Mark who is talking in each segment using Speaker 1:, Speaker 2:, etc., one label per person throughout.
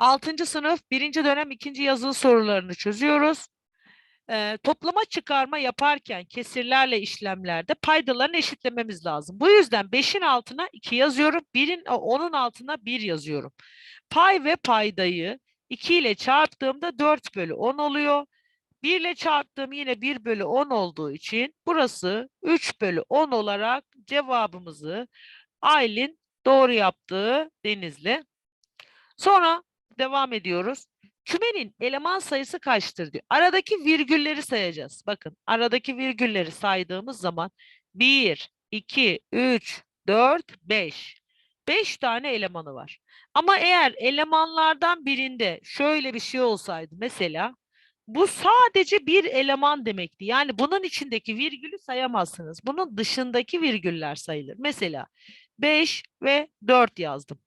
Speaker 1: 6. sınıf 1. dönem 2. yazılı sorularını çözüyoruz. Ee, toplama çıkarma yaparken kesirlerle işlemlerde paydalarını eşitlememiz lazım. Bu yüzden 5'in altına 2 yazıyorum. 1'in 10'un altına 1 yazıyorum. Pay ve paydayı 2 ile çarptığımda 4 bölü 10 oluyor. 1 ile çarptığım yine 1 bölü 10 olduğu için burası 3 bölü 10 olarak cevabımızı Aylin doğru yaptığı Denizli. Sonra devam ediyoruz. Kümenin eleman sayısı kaçtır diyor. Aradaki virgülleri sayacağız. Bakın aradaki virgülleri saydığımız zaman 1, 2, 3, 4, 5. 5 tane elemanı var. Ama eğer elemanlardan birinde şöyle bir şey olsaydı mesela bu sadece bir eleman demekti. Yani bunun içindeki virgülü sayamazsınız. Bunun dışındaki virgüller sayılır. Mesela 5 ve 4 yazdım.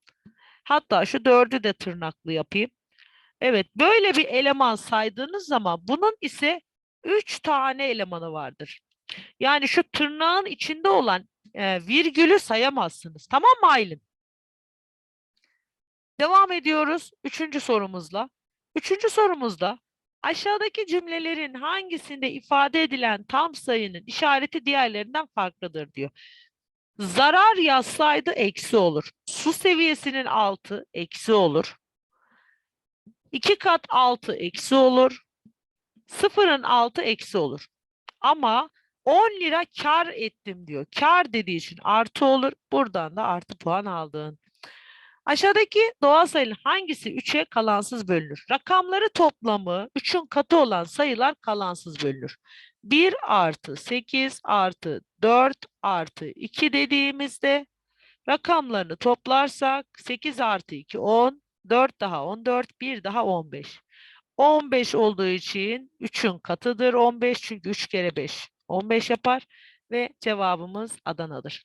Speaker 1: Hatta şu 4'ü de tırnaklı yapayım. Evet, böyle bir eleman saydığınız zaman bunun ise 3 tane elemanı vardır. Yani şu tırnağın içinde olan e, virgülü sayamazsınız. Tamam mı Aylin? Devam ediyoruz üçüncü sorumuzla. Üçüncü sorumuzda aşağıdaki cümlelerin hangisinde ifade edilen tam sayının işareti diğerlerinden farklıdır diyor. Zarar yazsaydı eksi olur. Su seviyesinin altı eksi olur. 2 kat 6 eksi olur. Sıfırın altı eksi olur. Ama 10 lira kar ettim diyor. Kar dediği için artı olur. Buradan da artı puan aldın. Aşağıdaki doğal sayının hangisi 3'e kalansız bölünür? Rakamları toplamı 3'ün katı olan sayılar kalansız bölünür. 1 artı 8 artı 4 artı 2 dediğimizde rakamlarını toplarsak 8 artı 2 10, 4 daha 14, 1 daha 15. 15 olduğu için 3'ün katıdır 15 çünkü 3 kere 5 15 yapar ve cevabımız Adana'dır.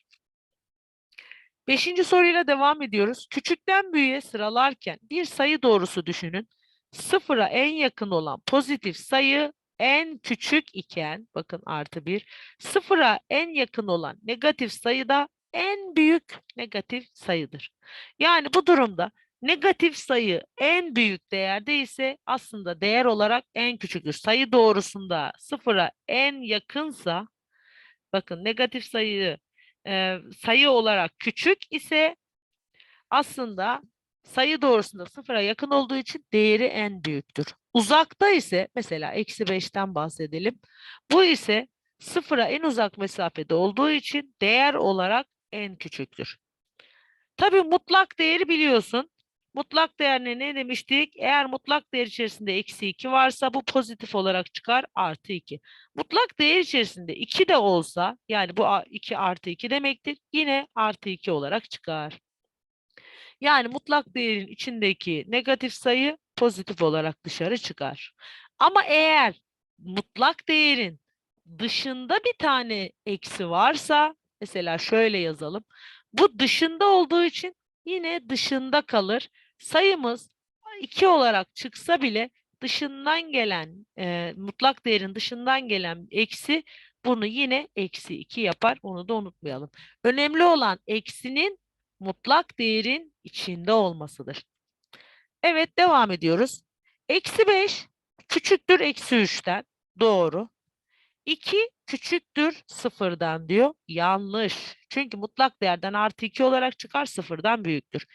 Speaker 1: Beşinci soruyla devam ediyoruz. Küçükten büyüğe sıralarken bir sayı doğrusu düşünün. Sıfıra en yakın olan pozitif sayı en küçük iken, bakın artı bir, sıfıra en yakın olan negatif sayı da en büyük negatif sayıdır. Yani bu durumda negatif sayı en büyük değerde ise aslında değer olarak en küçüktür. Sayı doğrusunda sıfıra en yakınsa, bakın negatif sayı e, sayı olarak küçük ise aslında sayı doğrusunda sıfıra yakın olduğu için değeri en büyüktür. Uzakta ise mesela eksi 5'ten bahsedelim. Bu ise sıfıra en uzak mesafede olduğu için değer olarak en küçüktür. Tabii mutlak değeri biliyorsun. Mutlak değerine ne demiştik? Eğer mutlak değer içerisinde eksi 2 varsa bu pozitif olarak çıkar artı 2. Mutlak değer içerisinde 2 de olsa yani bu 2 artı 2 demektir. Yine artı 2 olarak çıkar. Yani mutlak değerin içindeki negatif sayı pozitif olarak dışarı çıkar. Ama eğer mutlak değerin dışında bir tane eksi varsa mesela şöyle yazalım. Bu dışında olduğu için yine dışında kalır. Sayımız 2 olarak çıksa bile dışından gelen e, mutlak değerin dışından gelen eksi bunu yine eksi 2 yapar. Onu da unutmayalım. Önemli olan eksinin mutlak değerin içinde olmasıdır. Evet devam ediyoruz. Eksi 5 küçüktür eksi 3'ten. Doğru. 2 küçüktür sıfırdan diyor. Yanlış. Çünkü mutlak değerden artı 2 olarak çıkar sıfırdan büyüktür.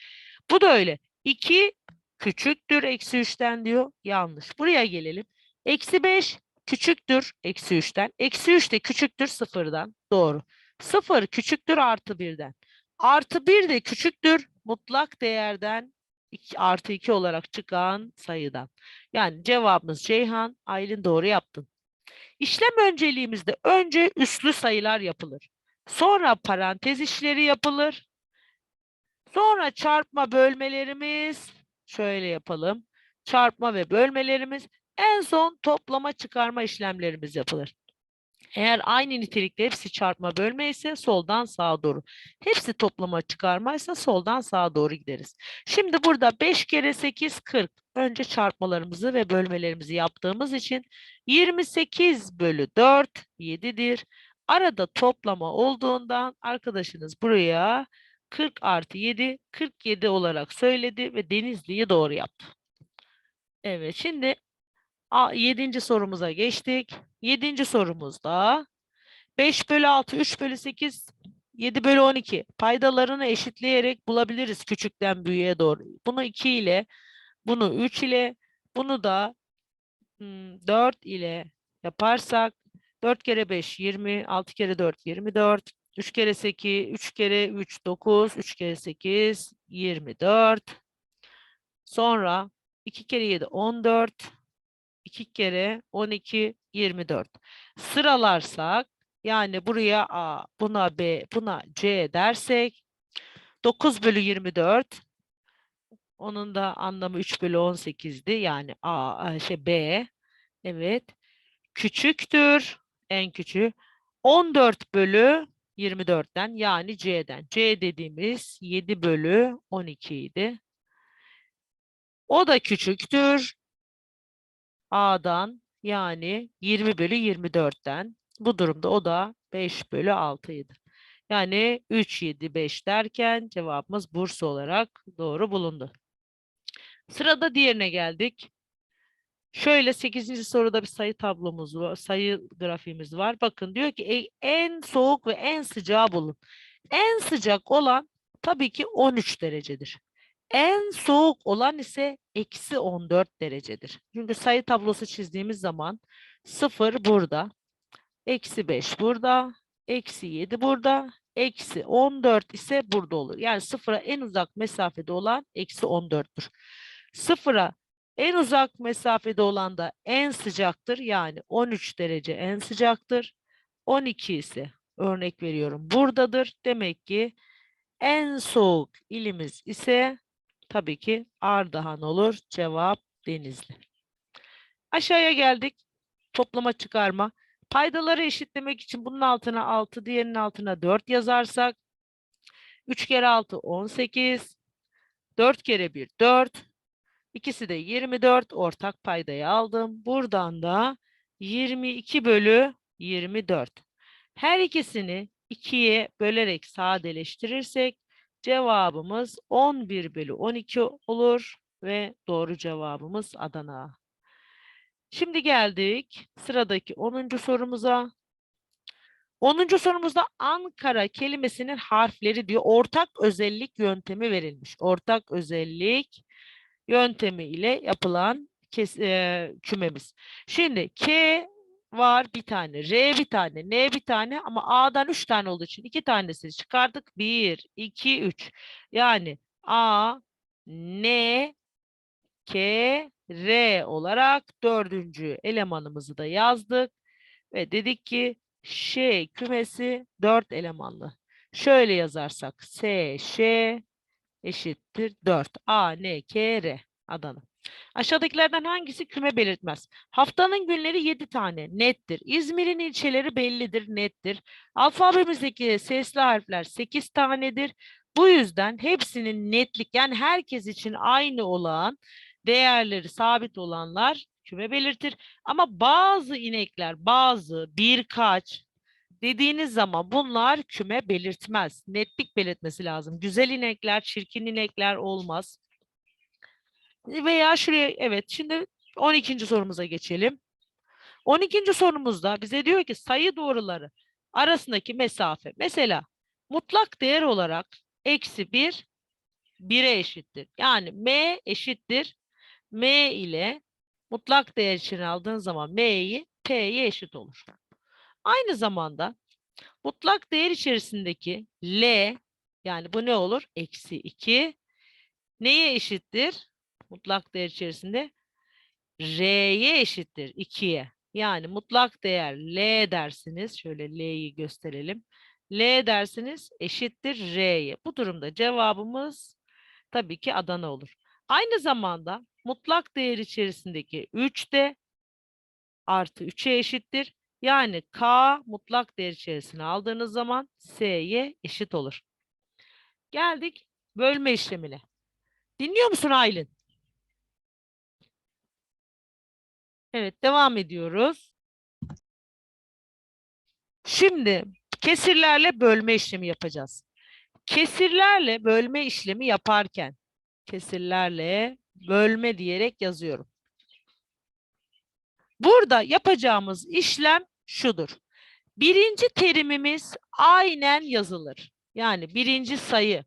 Speaker 1: Bu da öyle. 2 küçüktür eksi 3'ten diyor. Yanlış. Buraya gelelim. Eksi 5 küçüktür eksi 3'ten. Eksi 3 de küçüktür sıfırdan. Doğru. 0 küçüktür artı 1'den. Artı 1 de küçüktür mutlak değerden iki- artı 2 olarak çıkan sayıdan. Yani cevabımız Ceyhan. Aylin doğru yaptın. İşlem önceliğimizde önce üslü sayılar yapılır. Sonra parantez işleri yapılır. Sonra çarpma bölmelerimiz şöyle yapalım. Çarpma ve bölmelerimiz en son toplama çıkarma işlemlerimiz yapılır. Eğer aynı nitelikte hepsi çarpma bölme ise soldan sağa doğru. Hepsi toplama çıkarmaysa soldan sağa doğru gideriz. Şimdi burada 5 kere 8 40. Önce çarpmalarımızı ve bölmelerimizi yaptığımız için 28 bölü 4 7'dir. Arada toplama olduğundan arkadaşınız buraya 40 artı 7 47 olarak söyledi ve Denizli'yi doğru yaptı. Evet şimdi a- yedinci sorumuza geçtik. Yedinci sorumuzda 5 bölü 6, 3 bölü 8, 7 bölü 12 paydalarını eşitleyerek bulabiliriz küçükten büyüğe doğru. Bunu 2 ile, bunu 3 ile, bunu da hmm, 4 ile yaparsak 4 kere 5 20, 6 kere 4 24, 3 kere 8, 3 kere 3 9, 3 kere 8 24. Sonra 2 kere 7 14, 2 kere 12 24. Sıralarsak yani buraya A, buna B, buna C dersek 9 bölü 24 onun da anlamı 3 bölü 18'di. Yani A, e, şey B. Evet. Küçüktür. En küçüğü. 14 bölü 24'ten yani C'den. C dediğimiz 7 bölü 12 idi. O da küçüktür. A'dan yani 20 bölü 24'ten. Bu durumda o da 5 bölü 6 idi. Yani 3, 7, 5 derken cevabımız Bursa olarak doğru bulundu. Sırada diğerine geldik. Şöyle 8. soruda bir sayı tablomuz var, sayı grafiğimiz var. Bakın diyor ki "E- en soğuk ve en sıcağı bulun. En sıcak olan tabii ki 13 derecedir. En soğuk olan ise eksi 14 derecedir. Çünkü sayı tablosu çizdiğimiz zaman 0 burada, eksi 5 burada, eksi 7 burada, eksi 14 ise burada olur. Yani sıfıra en uzak mesafede olan eksi 14'tür. Sıfıra en uzak mesafede olan da en sıcaktır. Yani 13 derece en sıcaktır. 12 ise örnek veriyorum buradadır. Demek ki en soğuk ilimiz ise tabii ki Ardahan olur. Cevap Denizli. Aşağıya geldik. Toplama çıkarma. Paydaları eşitlemek için bunun altına 6, diğerinin altına 4 yazarsak 3 kere 6 18, 4 kere 1 4, İkisi de 24 ortak paydayı aldım. Buradan da 22 bölü 24. Her ikisini 2'ye bölerek sadeleştirirsek cevabımız 11 bölü 12 olur ve doğru cevabımız Adana. Şimdi geldik sıradaki 10. sorumuza. 10. sorumuzda Ankara kelimesinin harfleri diyor. Ortak özellik yöntemi verilmiş. Ortak özellik yöntemi ile yapılan kümemiz. Şimdi K var bir tane, R bir tane, N bir tane ama A'dan üç tane olduğu için iki tanesini çıkardık. Bir, iki, üç. Yani A, N, K, R olarak dördüncü elemanımızı da yazdık. Ve dedik ki Ş kümesi dört elemanlı. Şöyle yazarsak S, Ş, eşittir 4. A, N, K, R. Adana. Aşağıdakilerden hangisi küme belirtmez? Haftanın günleri 7 tane nettir. İzmir'in ilçeleri bellidir nettir. Alfabemizdeki sesli harfler 8 tanedir. Bu yüzden hepsinin netlik yani herkes için aynı olan değerleri sabit olanlar küme belirtir. Ama bazı inekler bazı birkaç dediğiniz zaman bunlar küme belirtmez. Netlik belirtmesi lazım. Güzel inekler, çirkin inekler olmaz. Veya şuraya evet şimdi 12. sorumuza geçelim. 12. sorumuzda bize diyor ki sayı doğruları arasındaki mesafe. Mesela mutlak değer olarak eksi 1 1'e eşittir. Yani m eşittir. m ile mutlak değer için aldığın zaman m'yi p'ye eşit olur. Aynı zamanda mutlak değer içerisindeki L yani bu ne olur? Eksi 2 neye eşittir? Mutlak değer içerisinde R'ye eşittir 2'ye. Yani mutlak değer L dersiniz. Şöyle L'yi gösterelim. L dersiniz eşittir R'ye. Bu durumda cevabımız tabii ki Adana olur. Aynı zamanda mutlak değer içerisindeki 3 de artı 3'e eşittir. Yani K mutlak değer içerisine aldığınız zaman S'ye eşit olur. Geldik bölme işlemine. Dinliyor musun Aylin? Evet devam ediyoruz. Şimdi kesirlerle bölme işlemi yapacağız. Kesirlerle bölme işlemi yaparken kesirlerle bölme diyerek yazıyorum. Burada yapacağımız işlem şudur. Birinci terimimiz aynen yazılır. Yani birinci sayı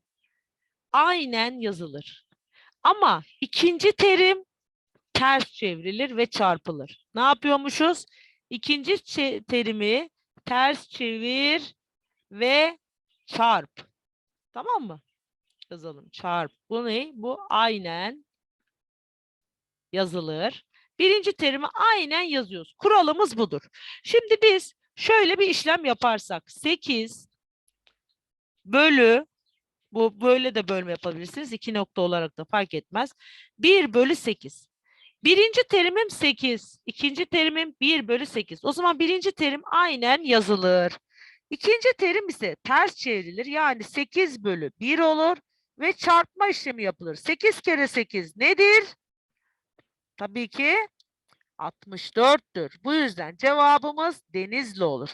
Speaker 1: aynen yazılır. Ama ikinci terim ters çevrilir ve çarpılır. Ne yapıyormuşuz? İkinci terimi ters çevir ve çarp. Tamam mı? Yazalım. Çarp. Bu ne? Bu aynen yazılır. Birinci terimi aynen yazıyoruz. Kuralımız budur. Şimdi biz şöyle bir işlem yaparsak 8 bölü bu böyle de bölme yapabilirsiniz. İki nokta olarak da fark etmez. 1 bölü 8. Birinci terimim 8. ikinci terimim 1 bölü 8. O zaman birinci terim aynen yazılır. İkinci terim ise ters çevrilir. Yani 8 bölü 1 olur ve çarpma işlemi yapılır. 8 kere 8 nedir? Tabii ki 64'tür. Bu yüzden cevabımız Denizli olur.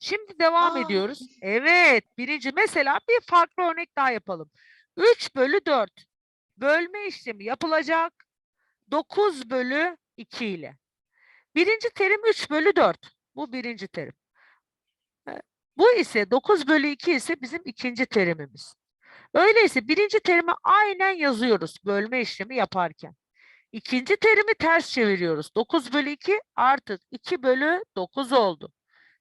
Speaker 1: Şimdi devam
Speaker 2: Aa.
Speaker 1: ediyoruz. Evet, birinci mesela bir farklı örnek daha yapalım. 3 bölü 4 bölme işlemi yapılacak 9 bölü 2 ile. Birinci terim 3 bölü 4. Bu birinci terim. E, Bu ise 9 bölü 2 ise bizim ikinci terimimiz. Öyleyse birinci terimi aynen yazıyoruz bölme işlemi yaparken. İkinci terimi ters çeviriyoruz. 9 bölü 2 artık 2 bölü 9 oldu.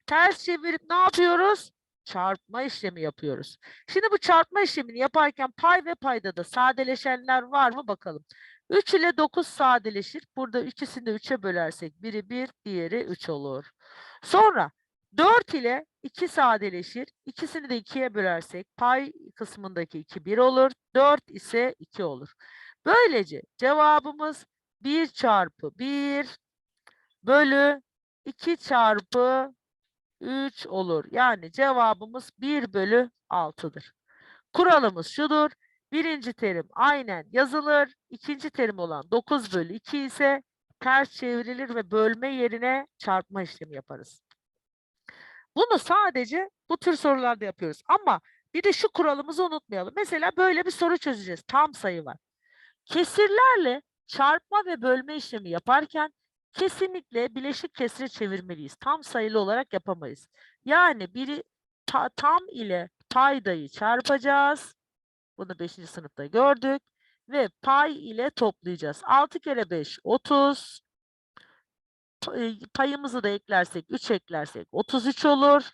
Speaker 1: Ters çevirip ne yapıyoruz? Çarpma işlemi yapıyoruz. Şimdi bu çarpma işlemini yaparken pay ve paydada sadeleşenler var mı bakalım. 3 ile 9 sadeleşir. Burada ikisini de 3'e bölersek biri 1, diğeri 3 olur. Sonra 4 ile 2 sadeleşir. İkisini de 2'ye bölersek pay kısmındaki 2 1 olur. 4 ise 2 olur. Böylece cevabımız 1 çarpı 1 bölü 2 çarpı 3 olur. Yani cevabımız 1 bölü 6'dır. Kuralımız şudur. Birinci terim aynen yazılır. İkinci terim olan 9 bölü 2 ise ters çevrilir ve bölme yerine çarpma işlemi yaparız. Bunu sadece bu tür sorularda yapıyoruz. Ama bir de şu kuralımızı unutmayalım. Mesela böyle bir soru çözeceğiz. Tam sayı var. Kesirlerle çarpma ve bölme işlemi yaparken kesinlikle bileşik kesre çevirmeliyiz. Tam sayılı olarak yapamayız. Yani biri ta- tam ile paydayı çarpacağız. Bunu 5. sınıfta gördük. Ve pay ile toplayacağız. 6 kere 5 30. Pa- e, Payımızı da eklersek 3 eklersek 33 olur.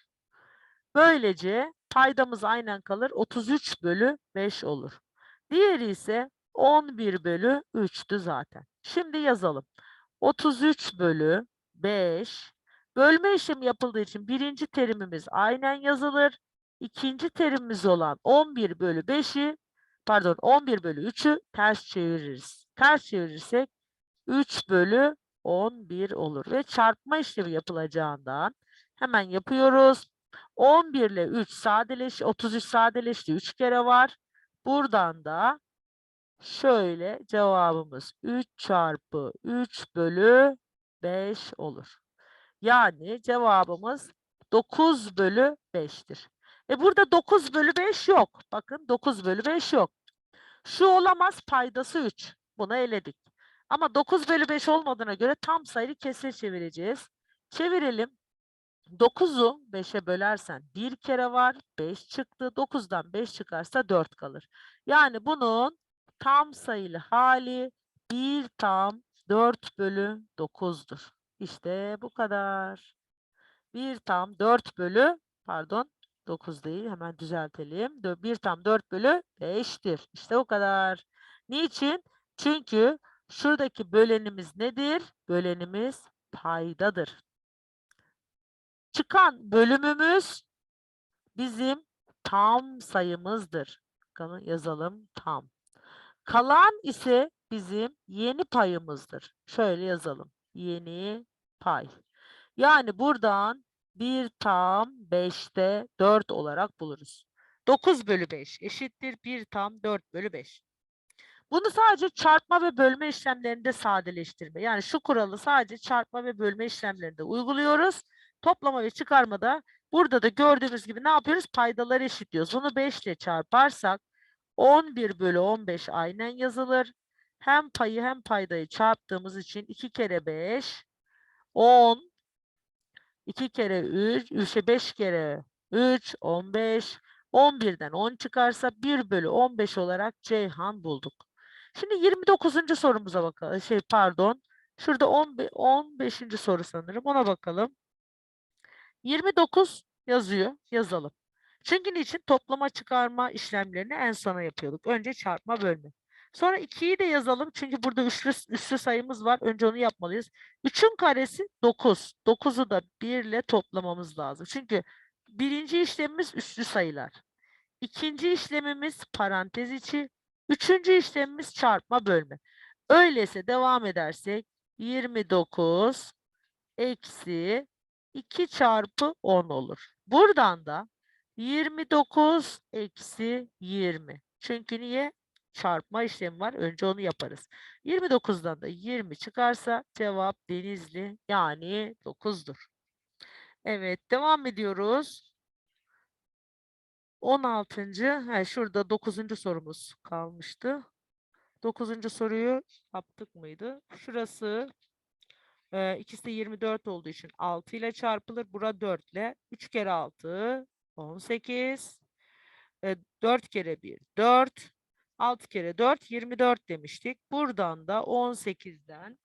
Speaker 1: Böylece paydamız aynen kalır. 33 bölü 5 olur. Diğeri ise 11 bölü 3'tü zaten. Şimdi yazalım. 33 bölü 5. Bölme işlemi yapıldığı için birinci terimimiz aynen yazılır. İkinci terimimiz olan 11 bölü 5'i pardon 11 bölü 3'ü ters çeviririz. Ters çevirirsek 3 bölü 11 olur. Ve çarpma işlemi yapılacağından hemen yapıyoruz. 11 ile 3 sadeleş, 33 sadeleşti. 3 kere var. Buradan da şöyle cevabımız 3 çarpı 3 bölü 5 olur. Yani cevabımız 9 bölü 5'tir. E burada 9 bölü 5 yok. Bakın 9 bölü 5 yok. Şu olamaz paydası 3. Bunu eledik. Ama 9 bölü 5 olmadığına göre tam sayılı kesre çevireceğiz. Çevirelim. 9'u 5'e bölersen bir kere var. 5 çıktı. 9'dan 5 çıkarsa 4 kalır. Yani bunun tam sayılı hali 1 tam 4 bölü 9'dur. İşte bu kadar. 1 tam 4 bölü pardon 9 değil hemen düzeltelim. 1 tam 4 bölü 5'tir. İşte o kadar. Niçin? Çünkü şuradaki bölenimiz nedir? Bölenimiz paydadır. Çıkan bölümümüz bizim tam sayımızdır. Bakalım yazalım tam. Kalan ise bizim yeni payımızdır. Şöyle yazalım. Yeni pay. Yani buradan 1 tam 5'te 4 olarak buluruz. 9 bölü 5 eşittir 1 tam 4 bölü 5. Bunu sadece çarpma ve bölme işlemlerinde sadeleştirme. Yani şu kuralı sadece çarpma ve bölme işlemlerinde uyguluyoruz. Toplama ve çıkarmada burada da gördüğümüz gibi ne yapıyoruz? Paydaları eşitliyoruz. Bunu 5 ile çarparsak 11 bölü 15 aynen yazılır. Hem payı hem paydayı çarptığımız için 2 kere 5 10 2 kere 3, 3'e 5 kere 3, 15. 11'den 10 çıkarsa 1 bölü 15 olarak Ceyhan bulduk. Şimdi 29. sorumuza bakalım. Şey pardon. Şurada 15, 15. soru sanırım. Ona bakalım. 29 yazıyor. Yazalım. Çünkü niçin? Toplama çıkarma işlemlerini en sona yapıyorduk. Önce çarpma bölme. Sonra 2'yi de yazalım. Çünkü burada üçlü, üslü sayımız var. Önce onu yapmalıyız. 3'ün karesi 9. 9'u da 1 ile toplamamız lazım. Çünkü birinci işlemimiz üslü sayılar. İkinci işlemimiz parantez içi. Üçüncü işlemimiz çarpma bölme. Öyleyse devam edersek 29 eksi 2 çarpı 10 olur. Buradan da 29 eksi 20. Çünkü niye? Çarpma işlemi var. Önce onu yaparız. 29'dan da 20 çıkarsa cevap Denizli yani 9'dur. Evet devam ediyoruz. 16. Ha, şurada 9. sorumuz kalmıştı. 9. soruyu yaptık mıydı? Şurası e, ikisi de 24 olduğu için 6 ile çarpılır. Bura 4 ile. 3 kere 6 18. E, 4 kere 1 4. 6 kere 4 24 demiştik. Buradan da 18'den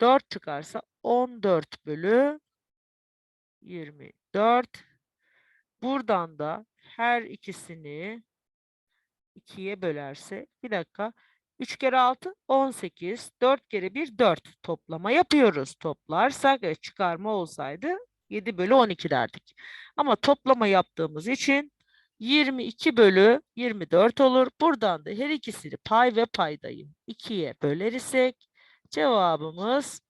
Speaker 1: 4 çıkarsa 14 bölü 24. Buradan da her ikisini 2'ye bölerse bir dakika 3 kere 6 18 4 kere 1 4 toplama yapıyoruz. Toplarsak evet, çıkarma olsaydı 7 bölü 12 derdik. Ama toplama yaptığımız için 22 bölü 24 olur. Buradan da her ikisini pay ve paydayı 2'ye bölersek cevabımız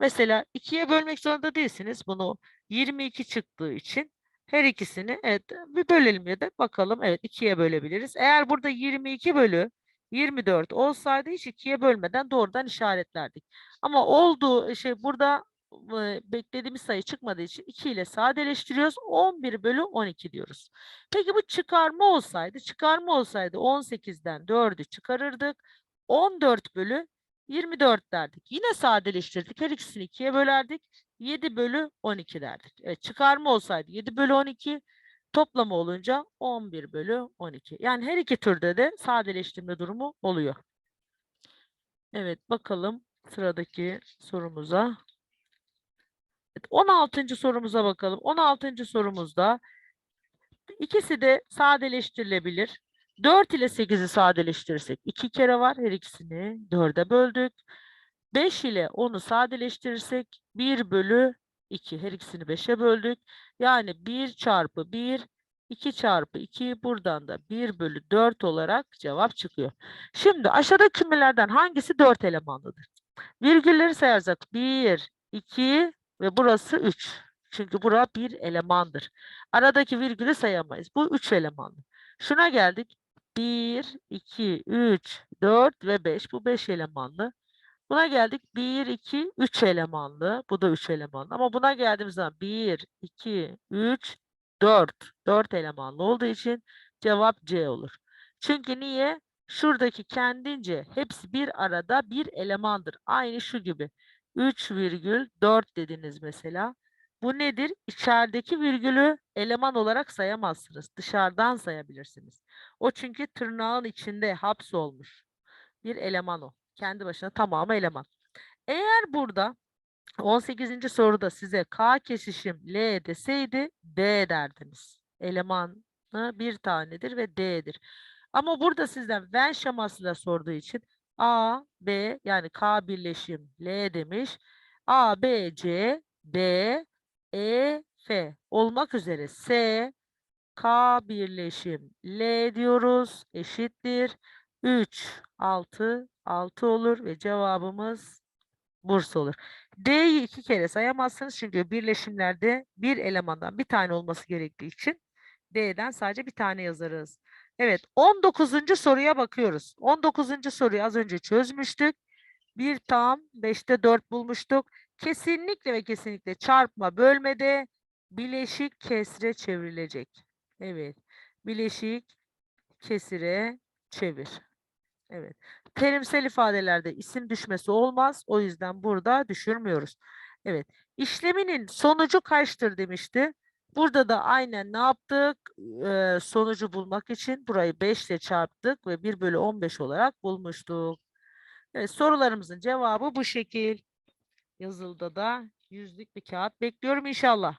Speaker 1: mesela 2'ye bölmek zorunda değilsiniz. Bunu 22 çıktığı için her ikisini evet bir bölelim ya da bakalım. Evet 2'ye bölebiliriz. Eğer burada 22 bölü 24 olsaydı hiç 2'ye bölmeden doğrudan işaretlerdik. Ama olduğu şey burada beklediğimiz sayı çıkmadığı için 2 ile sadeleştiriyoruz. 11 bölü 12 diyoruz. Peki bu çıkarma olsaydı, çıkarma olsaydı 18'den 4'ü çıkarırdık. 14 bölü 24 derdik. Yine sadeleştirdik. Her ikisini 2'ye bölerdik. 7 bölü 12 derdik. Evet, çıkarma olsaydı 7 bölü 12, toplama olunca 11 bölü 12. Yani her iki türde de sadeleştirme durumu oluyor. Evet bakalım sıradaki sorumuza. Evet, 16. sorumuza bakalım. 16. sorumuzda ikisi de sadeleştirilebilir. 4 ile 8'i sadeleştirirsek 2 kere var. Her ikisini 4'e böldük. 5 ile 10'u sadeleştirirsek 1 bölü 2. Her ikisini 5'e böldük. Yani 1 çarpı 1, 2 çarpı 2. Buradan da 1 bölü 4 olarak cevap çıkıyor. Şimdi aşağıdaki kümelerden hangisi 4 elemanlıdır? Virgülleri sayarsak 1, 2 ve burası 3. Çünkü bura bir elemandır. Aradaki virgülü sayamayız. Bu 3 elemanlı. Şuna geldik. 1, 2, 3, 4 ve 5. Bu 5 elemanlı. Buna geldik 1, 2, 3 elemanlı. Bu da 3 elemanlı. Ama buna geldiğimiz zaman 1, 2, 3, 4. 4 elemanlı olduğu için cevap C olur. Çünkü niye? Şuradaki kendince hepsi bir arada bir elemandır. Aynı şu gibi. 3,4 dediniz mesela. Bu nedir? İçerideki virgülü eleman olarak sayamazsınız. Dışarıdan sayabilirsiniz. O çünkü tırnağın içinde hapsolmuş. Bir eleman o. Kendi başına tamamı eleman. Eğer burada 18. soruda size K kesişim L deseydi D derdiniz. Elemanı bir tanedir ve D'dir. Ama burada sizden Venn şemasıyla sorduğu için A, B yani K birleşim L demiş. A, B, C, D, E, F olmak üzere S, K birleşim L diyoruz. Eşittir. 3, 6, 6 olur ve cevabımız Bursa olur. D'yi iki kere sayamazsınız çünkü birleşimlerde bir elemandan bir tane olması gerektiği için D'den sadece bir tane yazarız. Evet 19. soruya bakıyoruz. 19. soruyu az önce çözmüştük. Bir tam 5'te 4 bulmuştuk. Kesinlikle ve kesinlikle çarpma bölmede bileşik kesre çevrilecek. Evet. Bileşik kesire çevir. Evet. Terimsel ifadelerde isim düşmesi olmaz. O yüzden burada düşürmüyoruz. Evet. İşleminin sonucu kaçtır demişti. Burada da aynen ne yaptık? Ee, sonucu bulmak için burayı 5 ile çarptık ve 1 bölü 15 olarak bulmuştuk. Evet, sorularımızın cevabı bu şekil. Yazılıda da yüzlük bir kağıt bekliyorum inşallah.